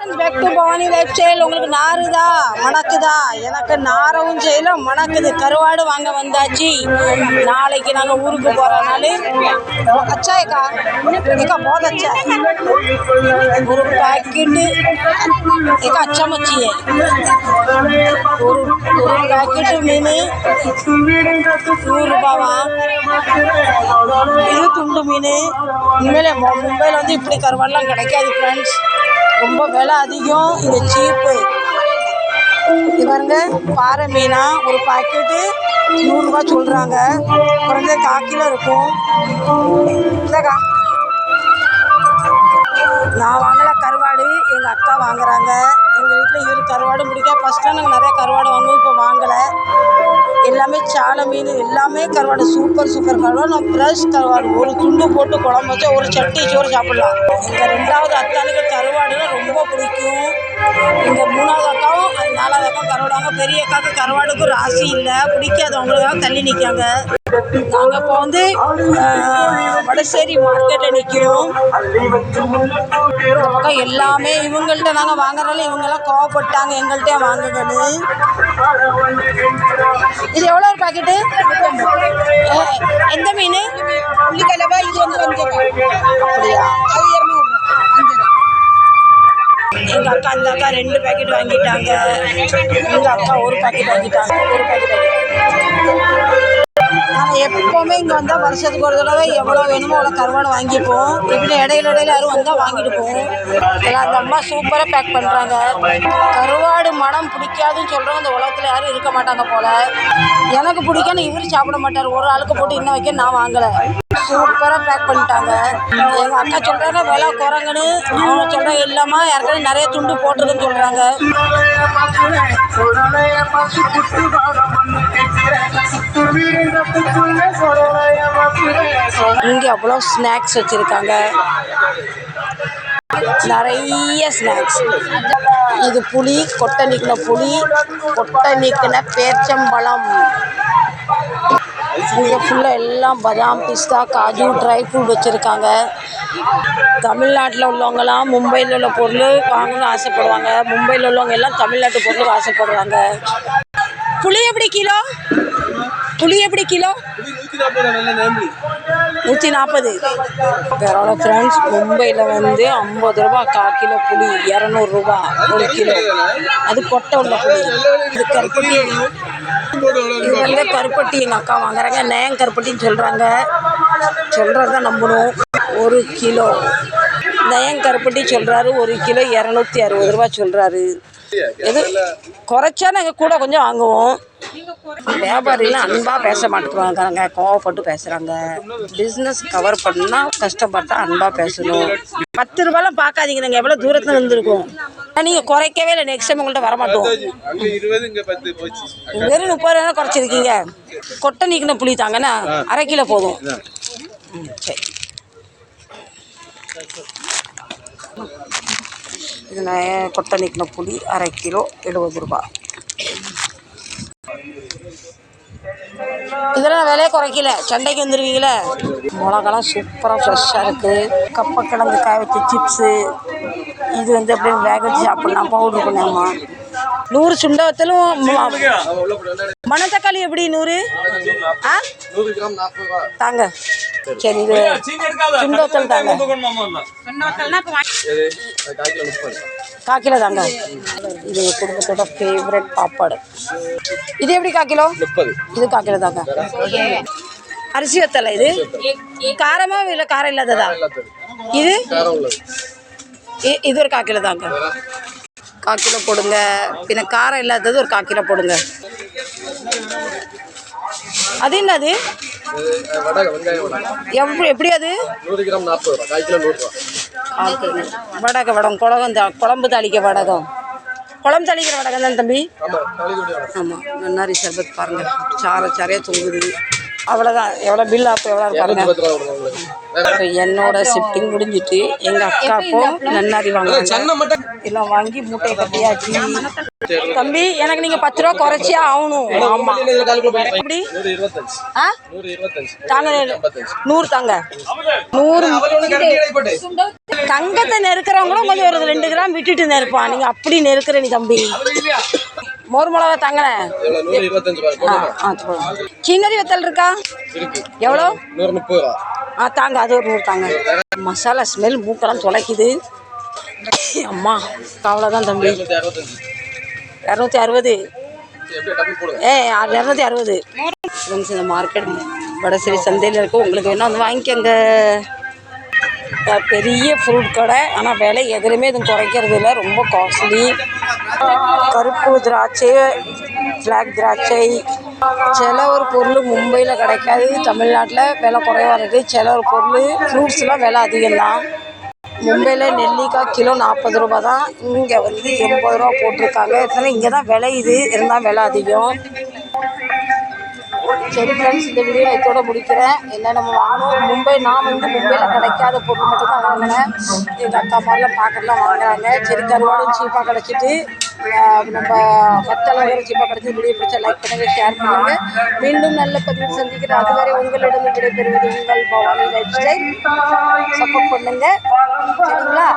Back to Bhavani life style உங்களுக்கு நாறுதா? மணக்குதா? எனக்கு நாரவும் செய்யல மணக்குது. கருவாடு வாங்க வந்தாச்சு. நாளைக்கு நாங்கள் ஊருக்கு போகிறனால அச்சா ஏக்கா. ஏக்கா போத அச்சா. ஒரு பாக்கெட்டு ஏக்கா அச்சா மச்சியே ஒரு ஒரு பாக்கெட்டு மீன். நூறுரூபாவா? இது துண்டு மீன். உண்மையிலே மு- மும்பையில் வந்து இப்படி கருவாடெலாம் கிடைக்காது ஃப்ரெண்ட்ஸ் ரொம்ப விலை அதிகம். இந்த சீப்பு இது பாருங்க பாறை மீனா. ஒரு பாக்கெட்டு நூறுரூவா சொல்கிறாங்க குறைஞ்ச கால் இருக்கும். இல்லைக்கா. நான் வாங்கின கருவாடு. எங்கள் அக்கா வாங்குறாங்க. எங்கள் வீட்டில் இரு கருவாடு முடிக்க. ஃபஸ்ட்டாக நாங்கள் நிறையா கருவாடு வாங்குவோம் இப்போ வாங்கலை. எல்லாமே சாலை மீன் எல்லாமே கருவாடு. சூப்பர் சூப்பர் கருவாடு. நான் ஃப்ரெஷ் கருவாடு. ஒரு துண்டு போட்டு குழம்பு வச்சா ஒரு சட்டி சோறு சாப்பிட்லாம். எங்கள் ரெண்டாவது அத்தானுக்கு பெரிய ராசி இல்லை. பிடிக்காதவங்களுக்காக தள்ளி நிற்காங்க நாங்கள் இப்போ வந்து வடசேரி மார்க்கெட்டில் நிற்கிறோம் இந்த பக்கம் எல்லாமே இவங்கள்ட்ட நாங்கள் வாங்குறதால இவங்கெல்லாம் கோவப்பட்டாங்க. எங்கள்கிட்ட வாங்குங்கன்னு. இது எவ்வளோ ஒரு பாக்கெட்டு ரெண்டு பாக்கெட் வாங்கிட்டாங்க. எங்கள் அக்கா ஒரு பாக்கெட் வாங்கிட்டாங்க. ஒரு பேக்கெட் வாங்கிட்டாங்க. நாங்கள் எப்போவுமே இங்கே வந்தால் வருஷத்துக்கு ஒரு தடவை எவ்வளோ வேணுமோ அவ்வளோ கருவாடு வாங்கிப்போம். இப்படி இடையில இடையில யாரும் வந்தால் வாங்கிட்டு போவோம். அந்த அம்மா சூப்பராக பேக் பண்ணுறாங்க கருவாடு மனம் பிடிக்காதுன்னு சொல்கிறவங்க இந்த உலகத்தில் யாரும் இருக்க மாட்டாங்க போல். எனக்கு பிடிக்கணும் இவர் சாப்பிட மாட்டார். ஒரு ஆளுக்கு போட்டு இன்ன வைக்க நான் வாங்கலை. சூப்பராக பேக் பண்ணிட்டாங்க. எங்கள் அக்கா சொல்கிறாங்க விலை குறைங்கன்னு. அவங்க சொல்கிறாங்க இல்லாமல் ஏற்கனவே நிறைய துண்டு போட்டிருக்குன்னு சொல்கிறாங்க இங்கே அவ்வளோ ஸ்நாக்ஸ் வச்சுருக்காங்க. நிறைய ஸ்நாக்ஸ் இது புளி கொட்டை நீக்கின புளி கொட்டை நீக்கின பேர்ச்சம்பழம். இங்கே ஃபுல்லாக எல்லாம் பதாம் பிஸ்தா காஜு ட்ரை ஃப்ரூட் வச்சுருக்காங்க. தமிழ்நாட்டில் உள்ளவங்கலாம் மும்பையில் உள்ள பொருள் வாங்கணும்னு ஆசைப்படுவாங்க. மும்பையில் உள்ளவங்க எல்லாம் தமிழ்நாட்டு பொருளுக்கு ஆசைப்படுறாங்க. புளி எப்படி கிலோ? புளி எப்படி கிலோ? நூற்றி நாற்பது. வேறோட ஃப்ரெண்ட்ஸ் மும்பையில் வந்து ஐம்பது ரூபா கால் கிலோ புளி இரநூறுபா ஒரு கிலோ. அது கொட்டை உள்ள புளி. இது கருப்பட்டி. இது வந்து கருப்பட்டி. எங்கள் அக்கா வாங்குறாங்க. நேயம் கருப்பட்டின்னு சொல்கிறாங்க சொல்கிறத நம்பணும். ஒரு கிலோ. நயம் கருப்பட்டி சொல்கிறாரு ஒரு கிலோ இரநூத்தி அறுபது ரூபா சொல்கிறாரு எது? குறைச்சா நாங்கள் கூட கொஞ்சம் வாங்குவோம். வியாபாரிலாம் அன்பாக பேச மாட்டேங்கிறாங்க கோவப்பட்டு பேசுகிறாங்க பிஸ்னஸ் கவர் பண்ணால் கஷ்டப்பட்டா அன்பாக பேசணும். பத்து ரூபாலாம் பார்க்காதீங்க நாங்கள் எவ்வளோ தூரத்தில் இருந்திருக்கோம். நீங்கள் குறைக்கவே இல்லை. நெக்ஸ்ட் டைம் உங்கள்கிட்ட வரமாட்டோம். வெறும் முப்பது ரூபா குறைச்சிருக்கீங்க. கொட்டை நீக்கின புளி தாங்கண்ணா. அரை கிலோ போதும். சரி. இது நான் கொட்டை நீக்கின புளி அரை கிலோ எழுபது ரூபா இதெல்லாம் விலையை குறைக்கல. சண்டைக்கு வந்துருவீங்களே மிளகாலாம் சூப்பராக ஃப்ரெஷ்ஷாக இருக்குது கப்பக்கிழங்கு காய வச்ச சிப்ஸு இது வந்து அப்படியே வேக வச்சு சாப்பிட்லாம். பவுட்ரு பண்ணாமா நூறு சுண்ட வத்தலும் மணத்தக்காளி எப்படி நூறு? ஆ? தாங்க. சரி இது சுண்ட வத்தல் தாங்க. கால் தாங்க இது குடும்பத்தோட ஃபேவரட் பாப்பாடு இது எப்படி கால் கிலோ இது கால் கிலோ தாங்க அரிசி வத்தலை இது? காரமா இல்லை காரம் இல்லாததா? இது? இது ஒரு கால் கிலோ தாங்க கால் கிலோ போடுங்க. பின்ன காரம் இல்லாதது ஒரு கால் கிலோ போடுங்க. அது என்னது? எப்படி எப்படி அது? நூறு கிராம் நாற்பது ரூபா. கால் கிலோ நூறு கிலோ. வடகம் வடம் குழகம் தா குழம்பு தாளிக்க வடகம். குழம்பு தாளிக்கிற வடகம் தான் தம்பி? ஆமாம் நன்னாரி சர்பத் பாருங்க. சார சாரையாக தொங்குது. அவ்வளோதான் எவ்வளோ பில் ஆப் எவ்வளோ பாருங்க. இப்போ என்னோட ஷிஃப்டிங் முடிஞ்சிட்டு எங்கள் அக்காக்கும் நன்னாரி மட்டும் எல்லாம் வாங்கி மூட்டையை கட்டியாச்சு தம்பி எனக்கு நீங்கள் பத்து ரூபா குறைச்சியே ஆகணும். ஆமாம் போயிட்டு எப்படி? ஆ? தாங்க நூறு தாங்க. நூறு தங்கத்தை நெருக்கிறவங்களும் கொஞ்சம் ஒரு ரெண்டு கிராம் விட்டுட்டு நெருப்பான் நீங்கள் அப்படி நெருக்கிற நீ தம்பி. மோர் மிளகா தாங்கண்ணே ஆ. சீனரி வத்தல் இருக்கா? இருக்கு. எவ்வளோ? நூறு முப்பது ரூபா. ஆ தாங்க அது ஒரு நூறு தாங்க மசாலா ஸ்மெல் மூக்கெல்லாம் துளைக்குது அம்மா அவ்வளோதான் தம்பி. இரநூத்தி அறுபது. ஏ இரநூத்தி அறுபது. ஃப்ரெண்ட்ஸ் இந்த மார்க்கெட் வடசரி சந்தையில் இருக்கும் உங்களுக்கு வேணால் வந்து வாங்கிக்கோங்க. பெரிய ஃப்ரூட் கடை. ஆனால் விலை எதுலையுமே எதுவும் குறைக்கிறது இல்லை. ரொம்ப காஸ்ட்லி கருப்பு திராட்சை பிளாக் திராட்சை சில ஒரு பொருள் மும்பையில் கிடைக்காது தமிழ்நாட்டில் விலை குறைவாக இருக்குது சில ஒரு பொருள் ஃப்ரூட்ஸ்லாம் விலை அதிகம்தான். மும்பையில் நெல்லிக்காய் கிலோ நாற்பது ரூபா தான் இங்கே வந்து எண்பது ரூபா போட்டிருக்காங்க. இதெல்லாம் இங்கே தான் விளையுது. இருந்தால் விலை அதிகம். சரி ஃப்ரெண்ட்ஸ் இந்த வீடியோ இதோட முடிக்கிறேன். என்ன நம்ம வாங்கணும்? மும்பை நான் வந்து மும்பையில் கிடைக்காத பொருள் மட்டும் தான் வாங்கினேன். எங்கள் அக்கா மாதிரிலாம் பாக்கெட்லாம் வாங்குறாங்க. சரி கருவாடும் சீப்பாக கிடச்சிட்டு நம்ம வத்தலை சீப்பாக கிடச்சி வீடியோ பிடிச்சா லைக் பண்ணுங்கள் ஷேர் பண்ணுங்கள் மீண்டும் நல்ல பதிவு சந்திக்கிறேன். அதுவரை உங்களிடம் விடைபெறுவது உங்கள் பவானி லைஃப் ஸ்டைல் சப்போர்ட் பண்ணுங்கள் சரிங்களா?